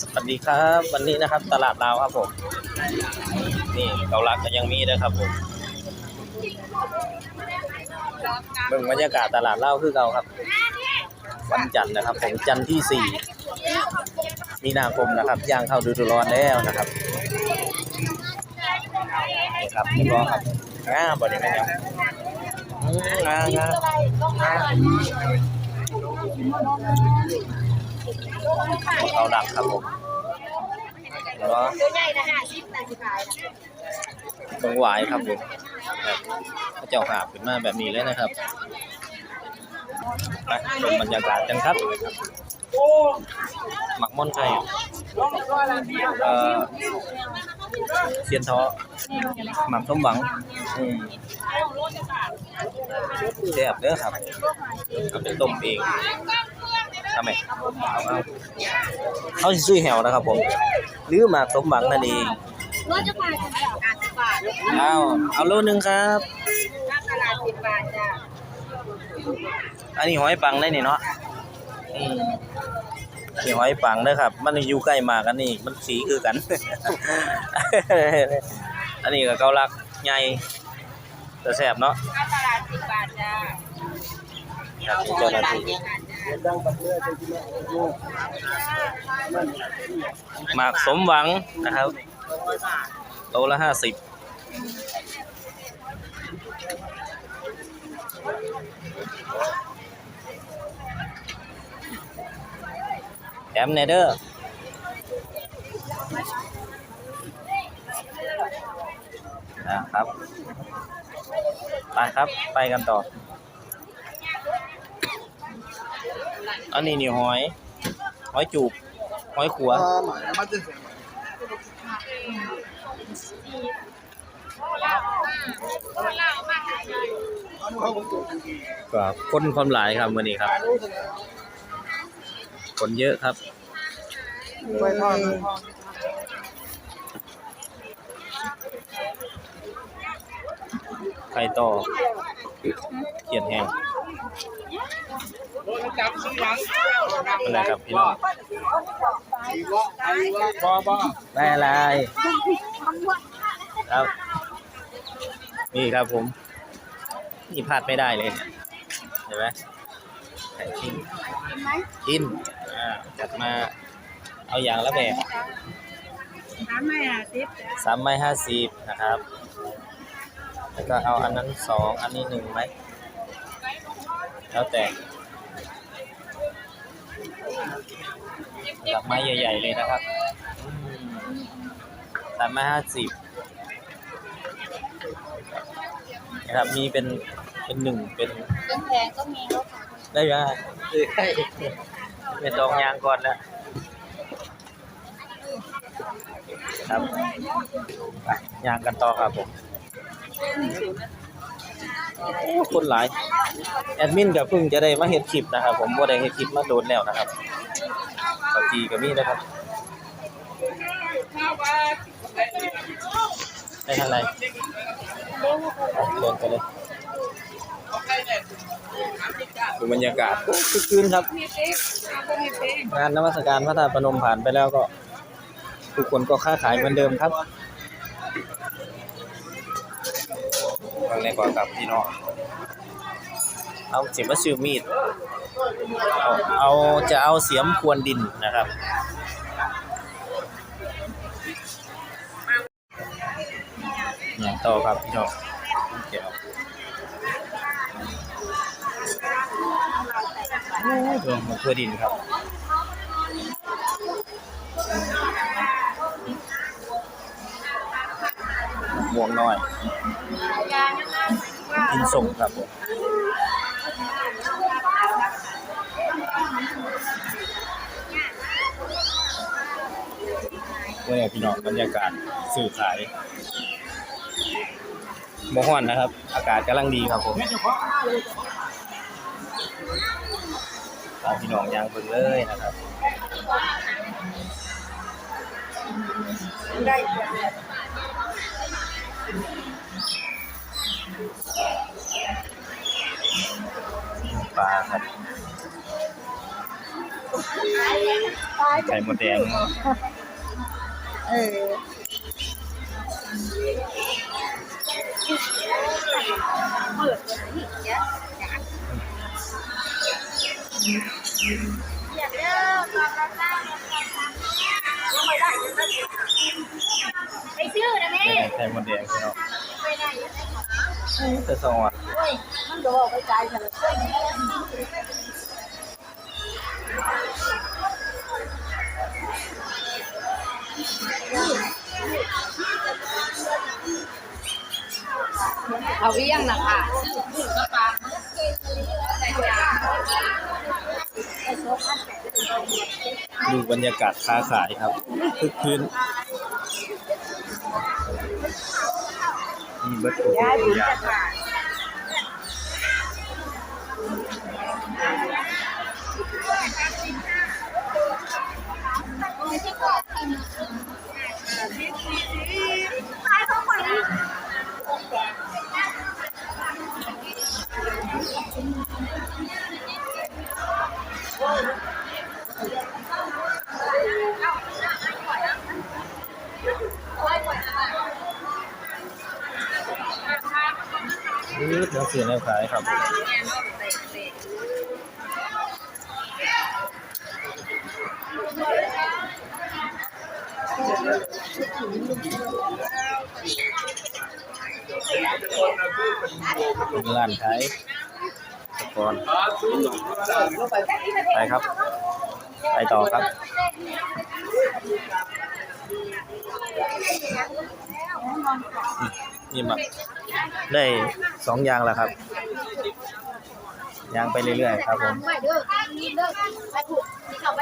สวัสดีครับ วันนี้นะครับ ตลาดลาวครับผม นี่เกาลักก็ยังมีนะครับผมเบิ่งบรรยากาศตลาดเลาคือเก่าครับ วันจันทร์นะครับผมจันทร์ที่4มีนาคมนะครับย่างเข้าฤดูร้อนแล้วนะครับนี่ครับคุณรอครับง่าบริเวณยังอืมงาง่างา เขาดักครับผมรอตัวใหญ่นาะเมืองหวายครับผมแบบพระเจ้าหาบขึ้นมาแบบนี้เลยนะครับไปชมบรรยากาศกันครับหมักม่อนไก่เออเซียนท้อหมักส้มหวังแซ่บเด้อครับเอาไปต้มเอง ทำไมเอาเขาซื้อแหวนะครับผม หรือหมักสมหวังนั่นเองเอาเอาโลนึงครับอันนี้หอยปังได้นี่เนาะอืมนี่หอยปังเด้ครับ มันอยู่ใกล้มากอันนี้มันสีคือกัน อันนี้ก็เกาลักใหญ่แต่แซ่บเนาะ หน้าตลาดสิบทจ้ะครับเจ้าหน้าที่หมากสมหวังนะครับโลละห้าสิบแถมเนเดอร์นะครับ ไปครับ ไปกันต่อ อันนี้นี่หอย หอยจูบ หอยขัว ก็คนความหลายครับวันนี้ครับ คนเยอะครับ ไข่ต่อเขียนแห้ง อะไรครับพี่น้องได้อะไรครับนี่ครับผม นี่พลาดไม่ได้เลยเนี่ยเห็นไหมไข่ชิ้นกินอ่าจัดมาเอาอย่างละแบบน้ำไม่ห้าสิบสามไม้ห้าสิบนะครับ แล้วก็เอาอันนั้นสองอันนี้หนึ่งไหมแล้วแต่ ดอกไม้ใหญ่ ๆ เลยนะครับสามห้าสิบนะครับ มีเป็นเป็นหนึ่งเป็นเป็นแพงก็มีแล้วค่ะได้ไหมเป็นดองยางก่อนแล้วครับไปยางกันต่อครับผมคนหลาย แอดมินกับเพิ่งจะได้มาเห็นคลิปนะครับ ผมว่าได้เห็นคลิปมาโดนแล้วนะครับ ขอจีกับมีนะครับได้ทางไหนเดินไปเลยดูบรรยากาศโอ้คึกคืนครับ งานนมัสการพระธาตุพนมผ่านไปแล้วก็ทุกคนก็ค้าขายเหมือนเดิมครับวางในกว่ากับพี่น้องเอาเสียมาซิวมีด เอาเอาจะเอาเสียมควนดินนะครับอย่างต่อครับพี่น้องเดี๋ยวโอ้ยเรื่องมันเพื่อดินครับม่วงน้อย กินส่งครับผม นี่พี่น้องบรรยากาศสื่อขายบ่ฮ้อนนะครับ อากาศกำลังดีครับผมตามพี่น้องยางเบิ่งเลยนะครับปลาครับไข่มดแดง เอออยากเลิกตอนเราสร้างไปชื่อนะแม่ไข่มดแดงพี่น้องไปได้ยังไงแต่สองอะเฮ้ยมันโดดไปไกลกันเลย เอาเวี่ยงนะคะดูบรรยากาศค้าขายครับคึกคืนมีเบิร์ดโอ้โหอย่ ดแล้วเสียแนวขายครับผมร้านขายอุปกรณ์ไปครับ ไปต่อครับ นี่มาได้สองอย่างแล้วครับยางไปเรื่อยๆครับผมไม่เด้อนี่เด้อไปถูกนี่เขาน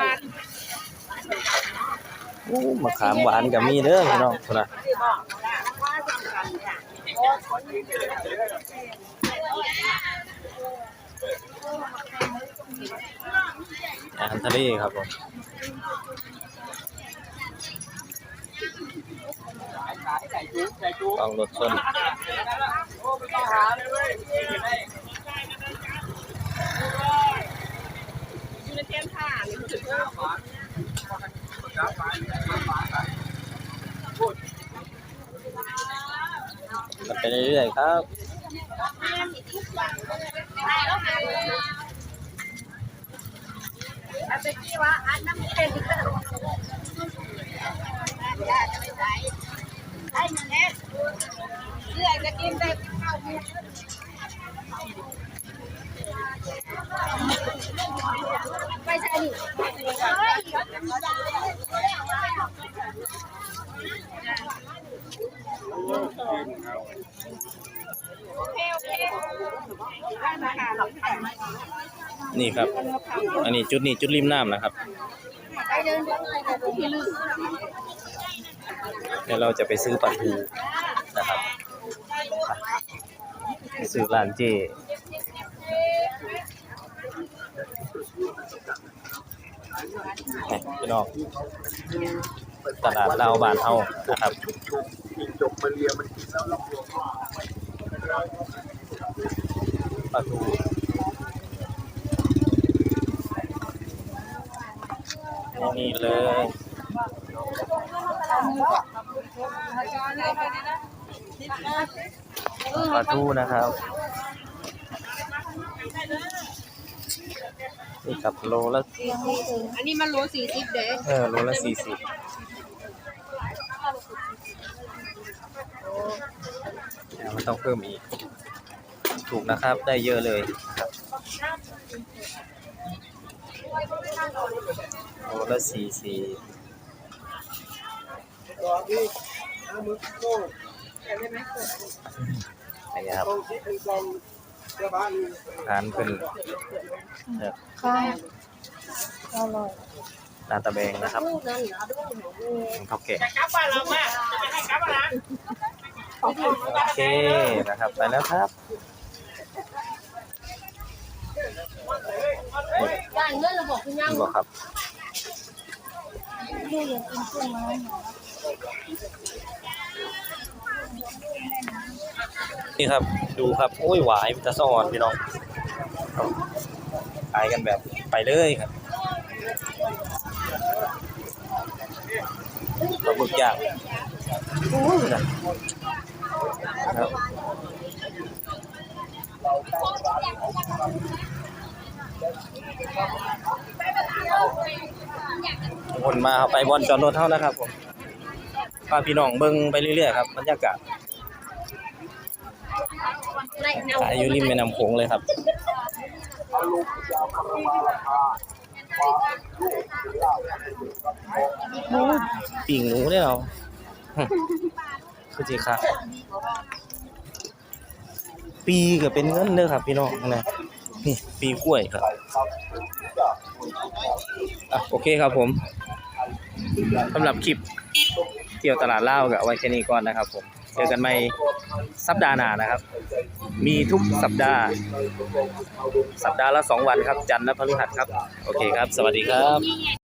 มานโอ้มะขามหวานกับมีเด้อพี่น้องคนนะ ที่บ อกนะว่าสำคัญเนี่ยโอ้ครับผมต้องรถชนกันไปเรื่อยๆครับ โอเคโอเคได้มาค่ะหลับไป นี่ครับ อันนี้จุดนี้จุดริมน้ำนะครับ เดี๋ยวเราจะไปซื้อปลาทูนะครับซื้อร้านเจนี่พี่น้องตลาดลาบานเฮานะครับปลาทู นี่เลยปลาทูนะครับนี่กับโลละอันนี้มันโลสี่สิบเด้เออโลละสี่สิบมันต้องเพิ่มอีก ถูกนะครับ ได้เยอะเลย ครับโละสี่สิบนี่ครับร้านเป็นเนี่ยค่ะอร่อยร้าตะแบงนะครับข้าวแกงกลับบ้านเกะโอเคนะครับไปแล้วครับย่างเงินเราบอกคุณย่างบอกครับ ลูกอยากกินกุ้งไหมนี่ครับดูครับโอ้ยหวายมันจะซ่อนพี่น้องครับขายกันแบบไปเลยครับปลาหมึกย่างโอ้ยนะครับทุก คนมาเอาไปบอลจอดรถเท่านะครับผมพาพี่น้องเบิ่งไปเรื่อยๆครับบรรยากาศขายอยู่ริมแม่น้ำโขงเลยครับปิ่งหนูได้เราคือจีค่ะปีก็เป็นเงินเด้อครับพี่น้องนะ นี่ปีกล้วยครับอะโอเคครับผมสำหรับคลิปเที่ยวตลาดเหล้ากับไว้แค่นี้ก่อนนะครับผม เจอกันใหม่สัปดาห์หน้านะครับ มีทุกสัปดาห์ สัปดาห์ละสองวันครับ จันทร์และพฤหัสครับ โอเคครับ สวัสดีครับ